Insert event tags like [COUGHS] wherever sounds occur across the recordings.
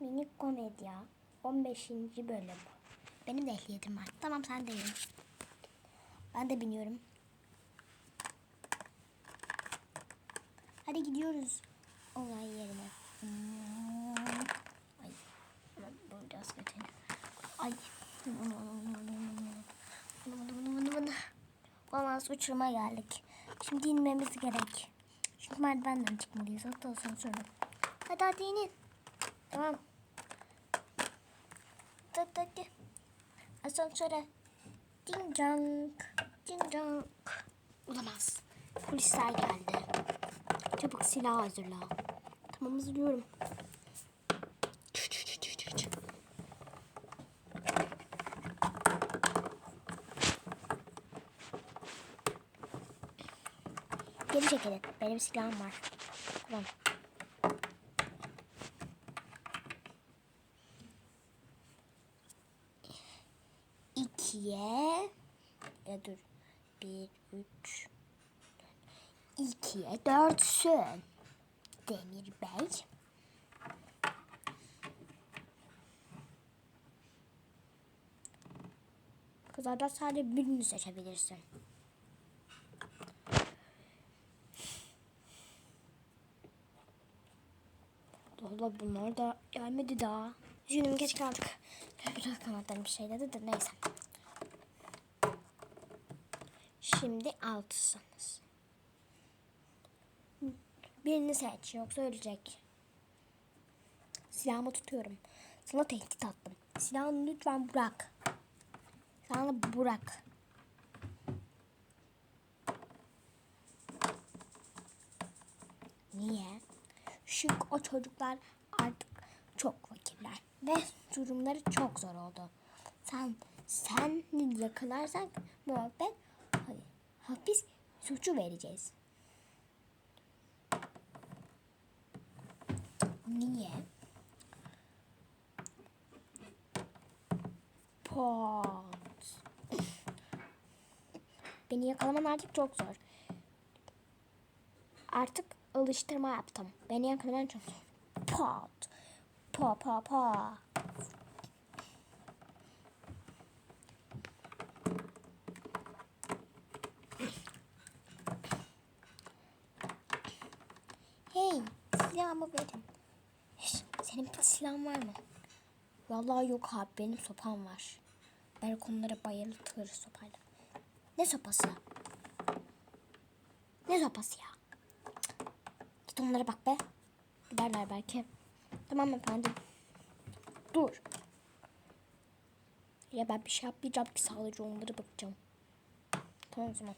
Minik komedya 15. bölüm. Benim de ehliyetim var. Tamam sen de bin. Ben de biniyorum. Hadi gidiyoruz olay yerine. Hmm. Ay. Bu biraz kötü. Ay. Olamaz uçuruma geldik. Şimdi inmemiz gerek. Çünkü merdivenden çıkmalıyız. Hatta asansörü. Hadi hadi inin. Tamam. Hadi hadi. Asansöre. Ding dong. Ding dong. Olamaz. Polisler geldi. Çabuk silah hazırla. Tamam hazırlıyorum. Geri çekilin. Benim silahım var. Tamam. İkiye ya dur. Bir, üç. İkiye dörtsün. Demir Bey. Kızlardan sadece birini seçebilirsin. Valla bunlar da gelmedi daha. Üzgünüm geç kaldık. Biraz kanatlarım bir şey dedi de neyse. Şimdi altısınız. Birini seç yoksa ölecek. Silahımı tutuyorum. Sana tehdit attım. Silahını lütfen bırak. Silahını bırak. Niye? Çünkü o çocuklar artık çok fakirler ve durumları çok zor oldu. Sen sen yakalarsak muhabbet hapis suçu vereceğiz. Niye? Pot. Beni yakalaman artık çok zor. Artık alıştırma yaptım. Beni yakalaman çok zor. Pot. Pa pa pa. Silahımı verin. Şş, senin bir silahın var mı? Vallahi yok abi, benim sopam var. Belki onlara bayıltır sopayla. Ne sopası? Ne sopası ya? Cık. Git onlara bak be. Giderler belki. Tamam efendim. Dur. Ya ben bir şey yapmayacağım ki sadece onlara bakacağım. Tamam o zaman.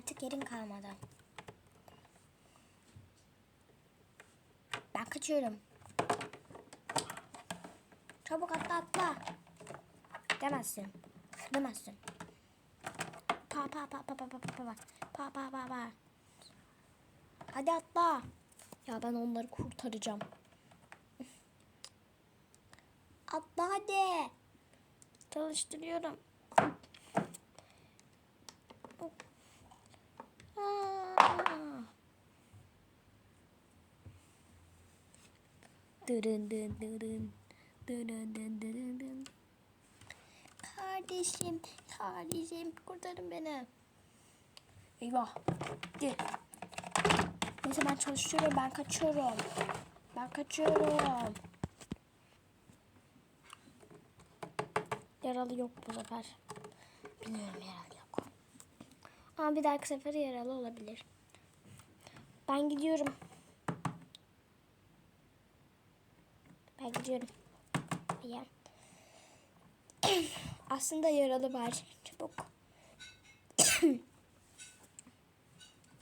Artık yerin kalmadı. Ben kaçıyorum. Çabuk atla atla. Demezsin. Demezsin. Pa pa pa pa pa pa pa pa pa pa pa pa. Hadi atla. Ya ben onları kurtaracağım. Atla hadi. Çalıştırıyorum. Dırın. Kardeşim, kardeşim kurtarın beni. Eyvah. Gel. Neyse ben çalışıyorum. Ben kaçıyorum. Ben kaçıyorum. Yaralı yok bu sefer. Bilmiyorum yaralı yok. Ama bir dahaki sefer yaralı olabilir. Ben gidiyorum. Ben gidiyorum. Ya. [CLEARS THROAT] Aslında yaralı var. Çabuk. [CLEARS THROAT]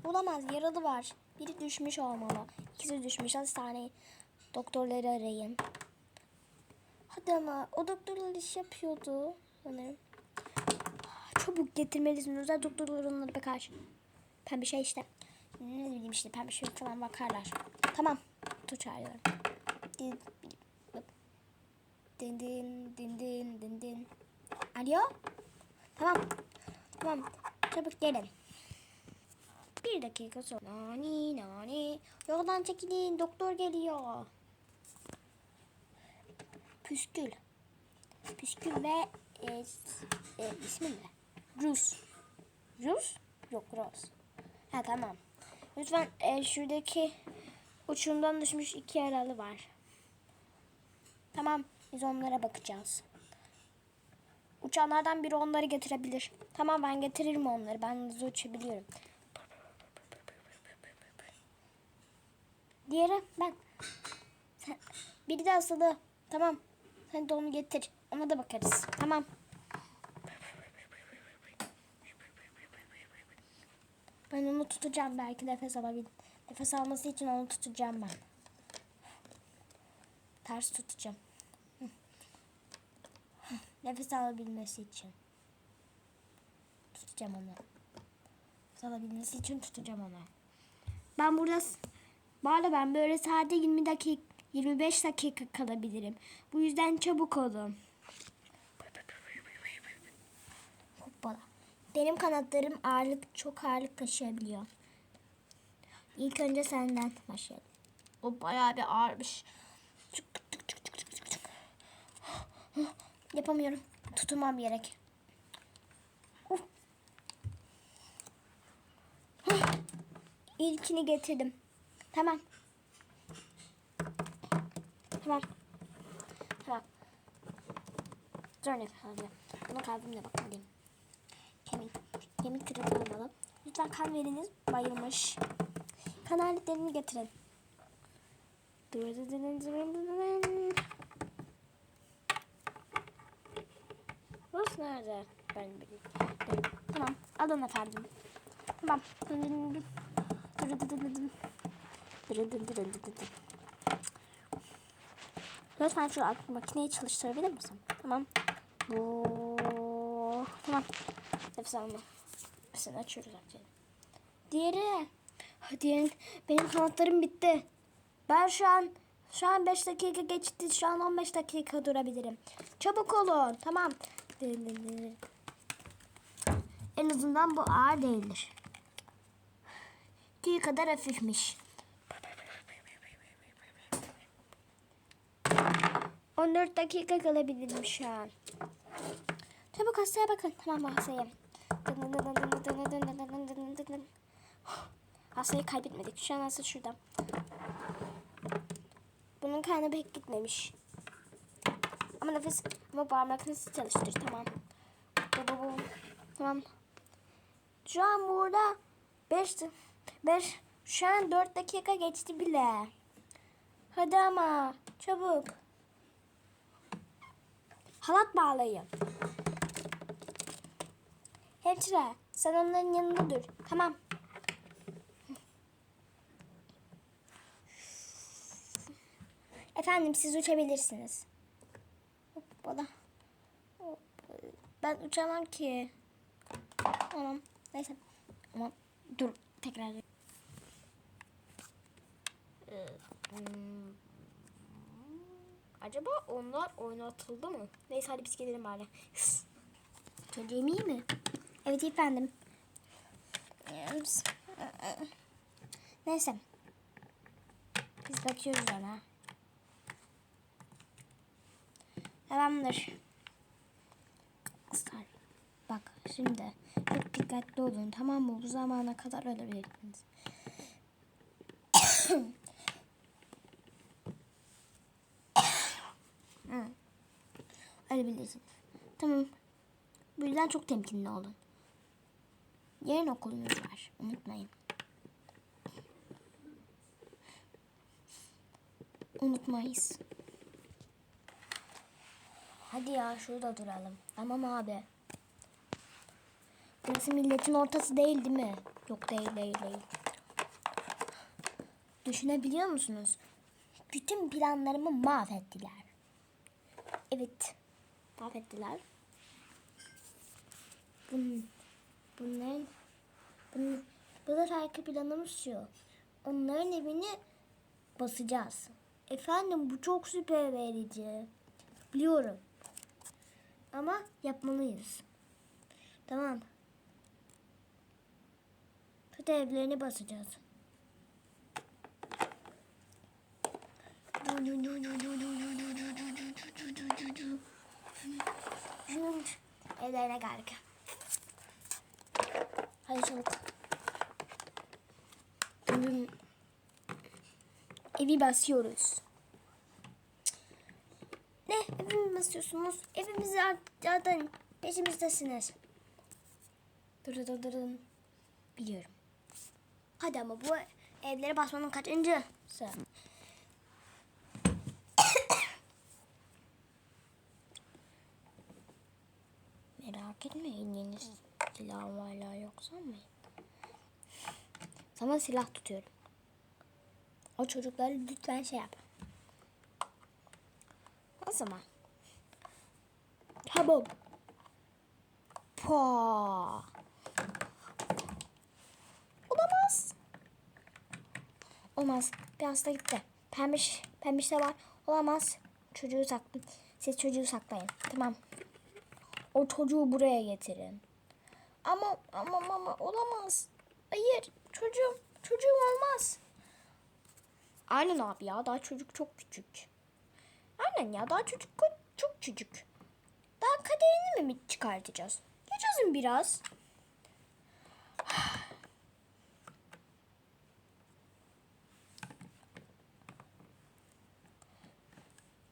Olamaz yaralı var. Biri düşmüş olmalı. İkisi düşmüş. Hastane doktorları arayın. Hadi ama o doktorlar iş yapıyordu. Sanırım. Çabuk getirmelisin. Özel doktorlar onlara bakar. Pembe şey işte. Ne bileyim işte pembe şey falan bakarlar. Tamam. Dur çağırıyorum. Din din din din din din din. Alo? Tamam. Tamam. Çabuk gelin. Bir dakika sonra. Nani nani. Yoldan çekilin. Doktor geliyor. Püskül. Püskül ve e, e, ismi ne? Rus. Rus? Yok Rus. Ha tamam. Lütfen e, şuradaki uçurumdan düşmüş iki yaralı var. Tamam biz onlara bakacağız. Uçanlardan biri onları getirebilir. Tamam ben getiririm onları. Ben hızlı uçabiliyorum. Diğeri ben. Sen, biri de hastalığı. Tamam. Sen de onu getir. Ona da bakarız. Tamam. Ben onu tutacağım. Belki nefes alabil. Nefes alması için onu tutacağım ben. Ters tutacağım. Nefes alabilmesi için. Tutacağım onu. Nefes alabilmesi için tutacağım onu. Ben burada Bana ben böyle sadece 20 dakika 25 dakika kalabilirim. Bu yüzden çabuk olun. Hoppala. Benim kanatlarım ağırlık çok ağırlık taşıyabiliyor. İlk önce senden başlayalım. O bayağı bir ağırmış. Çık, tık, tık, tık, tık. Yapamıyorum. Tutunmam gerek. İlkini getirdim. Tamam. Tamam. Tamam. Dur ne kaldı? Buna kalbimle bakmalıyım. Kemik. Kemik kırıklığı olmalı. Lütfen kan veriniz. Bayılmış. Kan aletlerini getirin. Rus nerede? Ben bileyim. Tamam. Alın efendim. Tamam. Lütfen şu makineyi çalıştırabilir misin? Tamam. Bu tamam. Nefes alma. Nefesini açıyoruz artık. Diğeri. Hadi benim kanatlarım bitti. Ben şu an şu an 5 dakika geçti. Şu an 15 dakika durabilirim. Çabuk olun. Tamam. En azından bu ağır değildir. Tüy kadar hafifmiş. 14 dakika kalabilirim şu an. Çabuk hastaya bakın. Tamam hastaya. Hastayı kaybetmedik. Şu an hasta şurada. Bunun karnı pek gitmemiş. Ama nefes ama parmak nasıl çalıştır tamam. Bu, bu, bu. Tamam. Şu an burada 5 5 şu an 4 dakika geçti bile. Hadi ama çabuk. Halat bağlayın. Hemşire sen onların yanında dur. Tamam. Efendim siz uçabilirsiniz. Hoppala. Hop. Ben uçamam ki. Tamam. Neyse. Tamam. Dur. Tekrar. Ee, hmm. Acaba onlar oynatıldı mı? Neyse hadi biz gidelim bari. Çocuğum iyi mi? Evet efendim. Neyse. Biz bakıyoruz ona. Tamamdır. Aslan. Bak şimdi çok dikkatli olun tamam mı? Bu zamana kadar ölebilirsiniz. [COUGHS] Ölebilirsiniz. Tamam. Bu yüzden çok temkinli olun. Yarın okulunuz var. Unutmayın. Unutmayız. Hadi ya şurada duralım. Tamam abi. Burası milletin ortası değil değil mi? Yok değil değil değil. Düşünebiliyor musunuz? Bütün planlarımı mahvettiler. Evet. Mahvettiler. Bunun, bunların bunun, bunlar arka planımız şu. Onların evini basacağız. Efendim bu çok süper verici. Biliyorum. Ama yapmalıyız. Tamam. Kötü evlerini basacağız. Evlerine geldik. Hadi çabuk. Evi basıyoruz. Ne? Evimi basıyorsunuz? Evimizi zaten peşimizdesiniz. Dur. Biliyorum. Hadi ama bu evlere basmanın kaçıncısı? [COUGHS] Merak etmeyin yeni silahım hala yok sanmayın. Sana silah tutuyorum. O çocukları lütfen şey yap. O zaman. Tamam. Pa. Olamaz. Olmaz. Biraz da gitti. Pembiş, pembiş de var. Olamaz. Çocuğu saklayın. Siz çocuğu saklayın. Tamam. O çocuğu buraya getirin. Ama ama ama olamaz. Hayır. Çocuğum. Çocuğum olmaz. Aynen abi ya. Daha çocuk çok küçük. Aynen ya. Daha çocuk çok küçük. Daha kaderini mi çıkartacağız? Yaşasın biraz.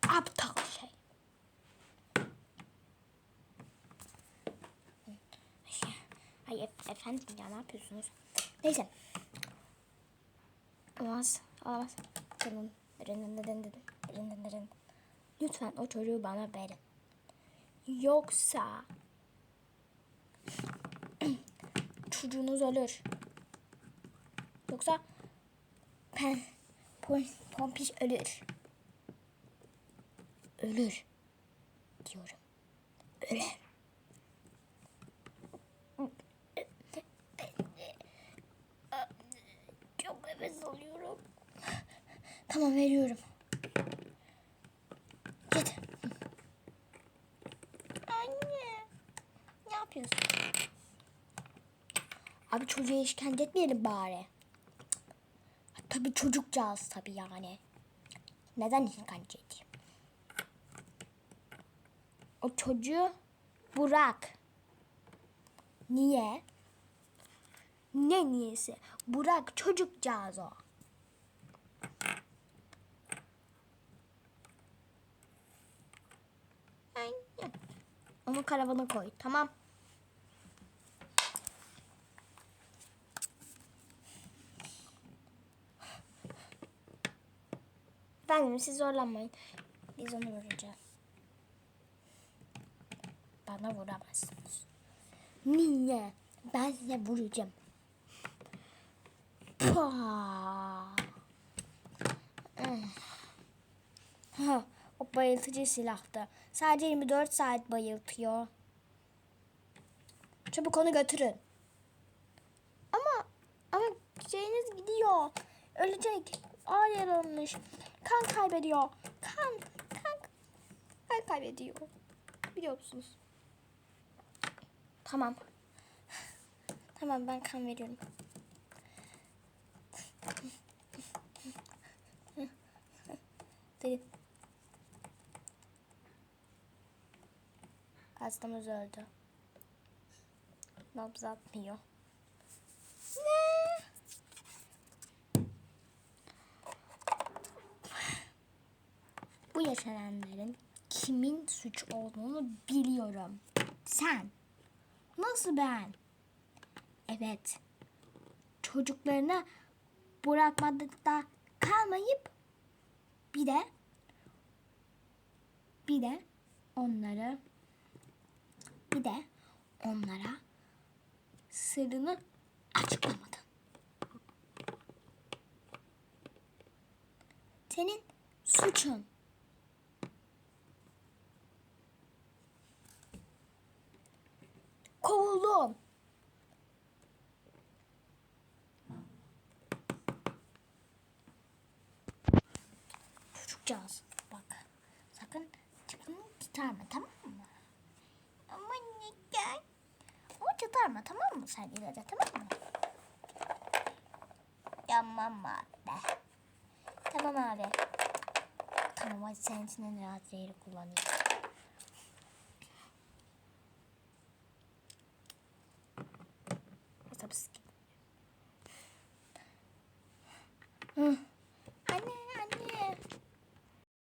Aptal şey. Ay ef- efendim ya ne yapıyorsunuz? Neyse. Olmaz. Olmaz. Dırın. Lütfen o çocuğu bana verin. Yoksa [CLEARS THROAT] çocuğunuz ölür. Yoksa pen, [CLEARS THROAT] pom, pompiş ölür. Ölür. Diyorum. Ölür. Çok nefes alıyorum. Tamam veriyorum. Git. Anne. Ne yapıyorsun? Abi çocuğa işkence etmeyelim bari. Tabii çocukcağız tabii yani. Neden işkence edeyim? O çocuğu bırak. Niye? Ne niyesi? Bırak çocukcağız o. Onu karavana koy. Tamam. Efendim siz zorlanmayın. Biz onu vuracağız. Bana vuramazsınız. Niye? Ben size vuracağım. Pah. Ha, o bayıltıcı silahtı. Sadece 24 saat bayıltıyor. Çabuk onu götürün. Ama ama şeyiniz gidiyor. Ölecek. Ağır yaralanmış. Kan kaybediyor. Kan, kan, kan kaybediyor. Biliyor musunuz? Tamam. Tamam ben kan veriyorum. Deli. Hastamız öldü. Nabız atmıyor. Ne? Bu yaşananların kimin suç olduğunu biliyorum. Sen. Nasıl ben? Evet. Çocuklarına bırakmadıkta kalmayıp bir de bir de onları bir de onlara sırrını açıklamadın. Senin suçun. Kovuldun. Çocukcağız. Bak. Sakın çıkını tutarma tamam mı? Ama neden? Ama tutarma tamam mı sen yine de tamam mı? Tamam abi. Tamam abi. Tamam hadi senin için rahat yeri kullanayım. Краматорске.